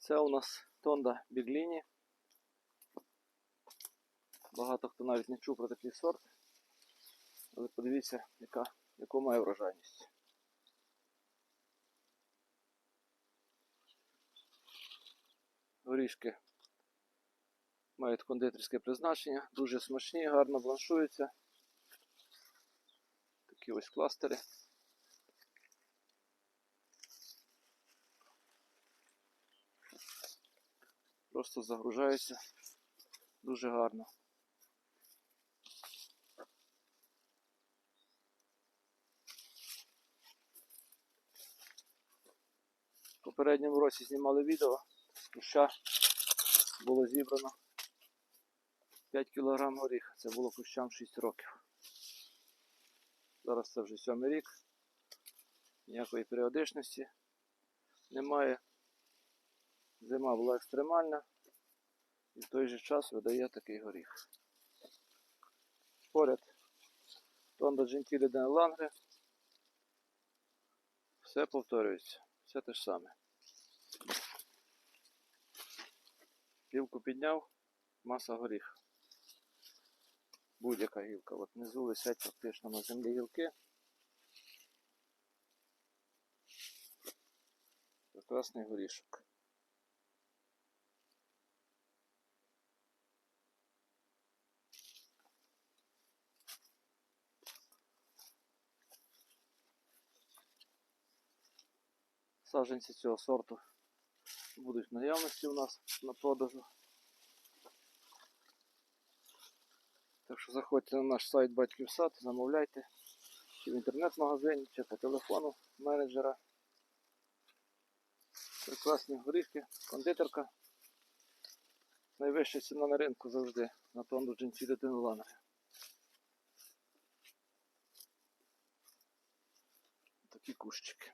Це у нас Тонда Бігліні. Багато хто навіть не чув про такий сорт. Але подивіться, яка, яку має врожайність. Горішки мають кондитерське призначення, дуже смачні, гарно бланшуються. Такі ось кластери. Просто загружаються дуже гарно. В попередньому році знімали відео, куща було зібрано 5 кг горіха. Це було кущам 6 років. Зараз це вже сьомий рік. Ніякої періодичності немає. Зима була екстремальна і в той же час видає такий горіх. Поряд Тонда Джентілі Ден Лангре. Все повторюється, все те ж саме. Гілку підняв, маса горіха. Будь-яка гілка. От внизу висять фактично на землі гілки. Прекрасний горішок. Саджанці цього сорту будуть в наявності у нас на продажу. Так що заходьте на наш сайт Батьків Сад, замовляйте чи в інтернет-магазині, чи по телефону менеджера. Прекрасні горішки, кондитерка. Найвища ціна на ринку завжди на тонду джинсі дитину ланери. Такі кущики.